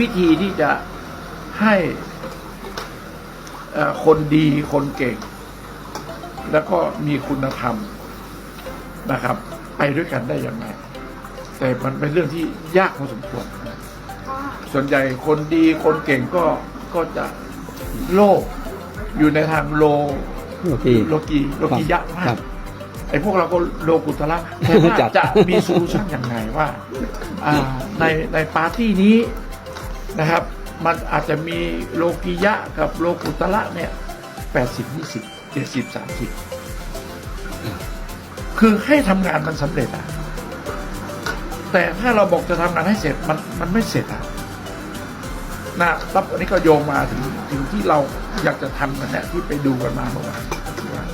วิธีที่จะให้เอ่อคนดีคนเก่ง แล้วก็มีคุณธรรมนะครับ ไปด้วยกันได้ยังไง แต่มันเป็นเรื่องที่ยากพอสมควรนะส่วนใหญ่คนดีคนเก่งก็ก็จะโลภอยู่ในทางโลโอเคโลกีโลกียะมาครักบไอ้พวกเราก็โลกุตละแต่ว่าจัดจะมีโซลูชันยังไงว่าอ่าในในปาร์ตี้นี้ นะครับ มันอาจจะมีโลกียะกับโลกุตละเนี่ยแปดสิบยี่สิบเจ็ดสิบสามสิบคือให้ทำงานมันสำเร็จอะแต่ถ้าเราบอกจะทำงานให้เสร็จมันมันไม่เสร็จอะนะรับอันนี้ก็โยงมาถึงถึงที่เราอยากจะทำกันเนี่ยที่ไปดูกันมาเมื่อวานว่า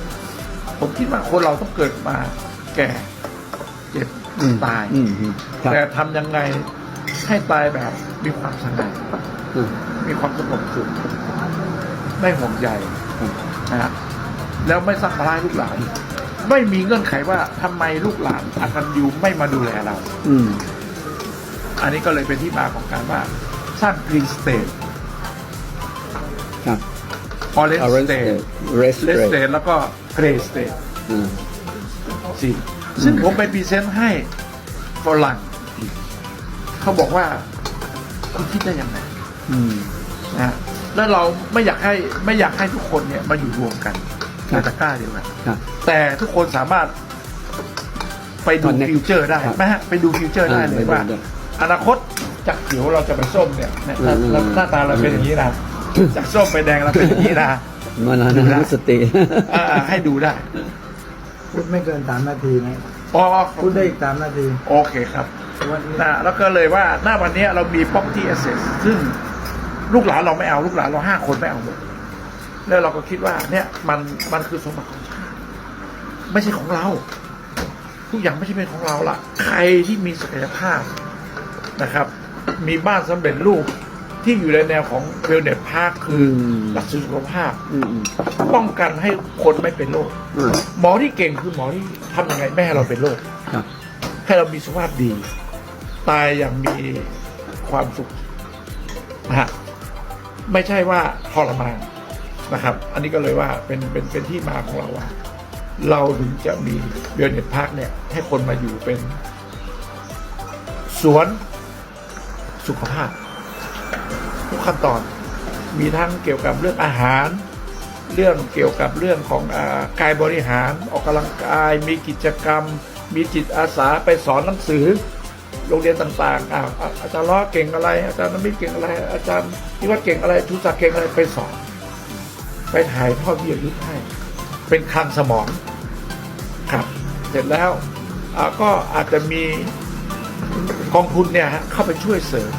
ผมคิดว่าคนเราต้องเกิดมาแก่เจ็บอืมตายอืมอืมครับแต่ทำยังไง ให้ตายแบบมีความสง่าอืมมีความสงบสุขไม่ห่วงใยครับนะฮะแล้วไม่สร้างภาระให้ลูกหลาน ไม่มีเงื่อนไขว่าทำไมลูกหลานอากันยูไม่มาดูแลเรา อืมอันนี้ก็เลยเป็นที่มาของการว่า สร้างกรีนสเตทครับออเรนจ์ Orange สเตท State Red เลส State เตทแล้วก็เกรสเตทอืมสิซึ่งผมไปพรีเซนต์ให้ฝรั่ง เขาบอกว่าคุณคิดได้ยังไงอืมนะฮะแล้วเราไม่อยากให้ไม่อยากให้ทุกคนเนี่ยมาอยู่รวมกันครัในบตะกร้าเดียวกันครับ แต่ทุกคนสามารถไปดู Connect ฟิวเจอร์ได้ครับไหมฮะไปดูฟิวเจอร์ได้อ่าเลยไปดูว่า ได้ อนาคตจากเขียวเราจะไปส้มเนี่ยเนี่ยหน้าอืมหน้าหน้าตาเราเป็นอย่างนี้นะจากส้มไปแดงเราเป็นอย่างนี้นะ มานาดูนาได้นุสติ อ่าให้ดูได้พูดไม่เกินสามนาทีนะ อ๋อพูดได้อีกสามนาที โอเคครับวั นนี้นะแล้วก็เลยว่าหน้าวันนี้เรามี property asset ซึ่งลูกหลานเราไม่เอาลูกหลานเราห้าคนไม่เอาหมดแล้วเราก็คิดว่าเนี่ยมันมันคือสมบัติของชาติไม่ใช่ของเรา ทุกอย่างไม่ใช่เป็นของเราล่ะ ใครที่มีศักยภาพนะครับ มีบ้านสำเร็จรูปที่อยู่ในแนวของเวลเน s พาร์คคืออมหลักสูตรสุขภาพอืมอืมป้องกันให้คนไม่เป็นโรคอืมหมอที่เก่งคือหมอที่ทำยังไงไม่ให้เราเป็นโรคครับให้เรามีสุขภาพดี ตายอย่างมีความสุขนะฮะไม่ใช่ว่าทรมานนะครับ อันนี้ก็เลยว่าเป็นเป็นเป็นที่มาของเราว่า เราถึงจะมีเดือนเน็ตพาร์คเนี่ย ให้คนมาอยู่เป็น สวนสุขภาพ ทุกขั้นตอนมีทั้งเกี่ยวกับเรื่องอาหาร เรื่องเกี่ยวกับเรื่องของอกายบริหารออกกำลังกาย มีกิจกรรม มีจิตอาสาไปสอนหนังสือ โรงเรียนต่างๆอ่าอาอาจารย์ล้อเก่งอะไร อาจารย์น้ำมิตรเก่งอะไร อาจารย์ที่ว่าเก่งอะไรทุศักดิ์เก่งอะไรไปสอนไปถ่ายทอดวิทยายุทธให้เป็นคลังสมองครับ เสร็จแล้วอ่าก็อาจจะมีกองทุนเนี่ยฮะเข้าไปช่วยเสริม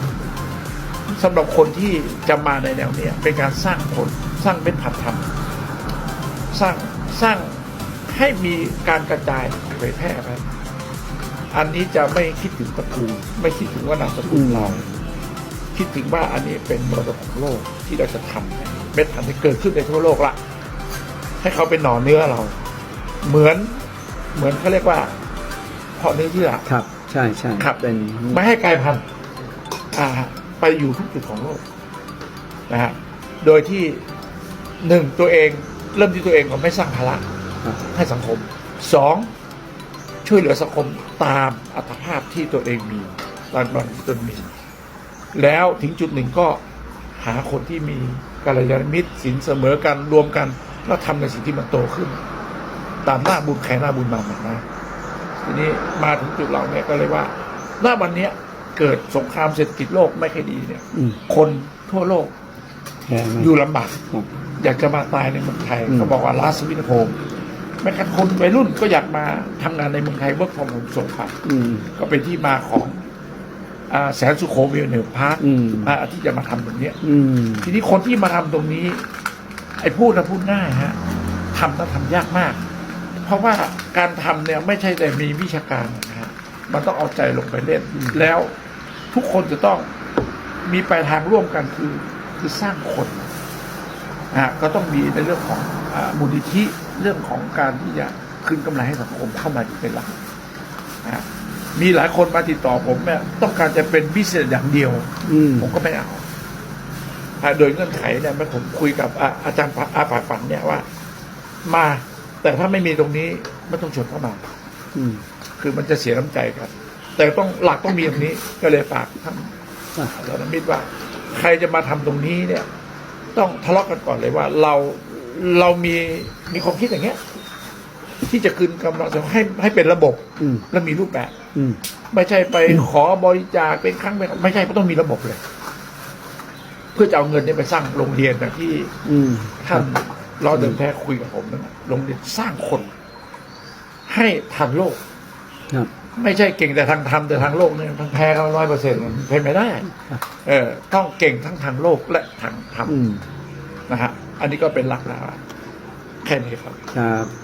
สำหรับคนที่จะมาในแนวเนี้ยเป็นการสร้างคนสร้างเป็นผัดธรรมสร้างสร้างให้มีการกระจายเผยแพร่ไป อันนี้จะไม่คิดถึงตระกูลไม่คิดถึงว่านามสกุลเรา คิดถึงว่าอันนี้เป็นมรดกของโลกที่เราจะทำเป็นพันธุ์ที่เกิดขึ้นในทั่วโลกละให้เขาเป็นหน่อเนื้อเรา เหมือนเหมือนเขาเรียกว่าเพาะเนื้อเยื่อครับ ใช่ใช่ครับเป็นไม่ให้กลายพันธุ์อ่า ไปอยู่ทุกจุดของโลกนะฮะโดยที่หนึ่งตัวเองเริ่มที่ตัวเองก่อนไม่สร้างภาระครับให้สังคมสอง ช่วยเหลือสังคมตามอัตภาพที่ตัวเองมีตามบันที่ตนมี แล้วถึงจุดหนึ่งก็หาคนที่มีกัลยาณมิตรสินเสมอกันรวมกัน แล้วทำในสิ่งที่มันโตขึ้น ตามหน้าบุญใครหน้าบุญมาหมดนะทีนี้มาถึงจุดเราเนี่ยก็เลยว่าหน้าวันเนี้ยเกิดสงครามเศรษฐกิจโลกไม่ค่อยดีเนี่ย อืมคนทั่วโลกแย่มาก อยู่ลำบากครับอยากจะมาตายในเมืองไทยอืม เขาบอกว่าลาสวินโฮม แม้กระทั่งคนวัยรุ่นก็อยากมาทำงานในเมืองไทยเวิร์กฟอร์มโฮมส่งไปอืม ก็เป็นที่มาของอ่าแสนสุโขวิวเนอร์พาร์คอืม อ่าที่จะมาทำตรงเนี้ย อืม ทีนี้คนที่มาทำตรงนี้ ไอ้พูดนะพูดง่ายฮะทำต้องทำยากมาก เพราะว่าการทำเนี่ยไม่ใช่แต่มีวิชาการนะฮะมันต้องเอาใจลงไปเล่น แล้วทุกคนจะต้องมีปลายทางร่วมกันคือคือสร้างคนนะฮะก็ต้องมีในเรื่องของอามูลนิธิเรื่องของการที่จะคืนกำไรให้สังคมเข้ามาเป็นหลักนะฮะมีหลายคนมาติดต่อผมเนี่ยต้องการจะเป็นบิสเนสอย่างเดียว อืมผมก็ไม่เอาอ่าโดยเงื่อนไขเนี่ยมันผมคุยกับอาอาจารย์ปะอาป่าฝันเนี่ยว่า มา แต่ถ้าไม่มีตรงนี้ไม่ต้องชวนเข้ามา อืมคือมันจะเสียน้ำใจกัน แต่ต้องหลักต้องมีตรงนี้ก็เลยฝากท่านอะอาจารย์มิตรว่า ใครจะมาทำตรงนี้เนี่ย ต้องทะเลาะกันก่อนเลยว่าเรา เรามีมีความคิดอย่างเงี้ย ที่จะคืนกำลังให้ให้เป็นระบบอืม และมีรูปแบบ อืม ไม่ใช่ไปขอบริจาคเป็นครั้งเป็นไม่ใช่ต้องมีระบบเลย เพื่อจะเอาเงินเนี้ไปสร้างโรงเรียนอย่างที่อืมท่านรอเดิมแท้คุยกับผมนั่นน่ะโรงเรียนสร้างคน ให้ทันโลก ครับ ไม่ใช่เก่งแต่ทางธรรมแต่ทางโลกเนี่ยมันแพ้กันร้อยเปอร์เซ็นต์มันเป็นไม่ได้ ครับ เออ ต้องเก่งทั้งทางโลกและทางธรรมอืม นะฮะ อันนี้ก็เป็นหลักนะครับแค่นี้ครับ ครับ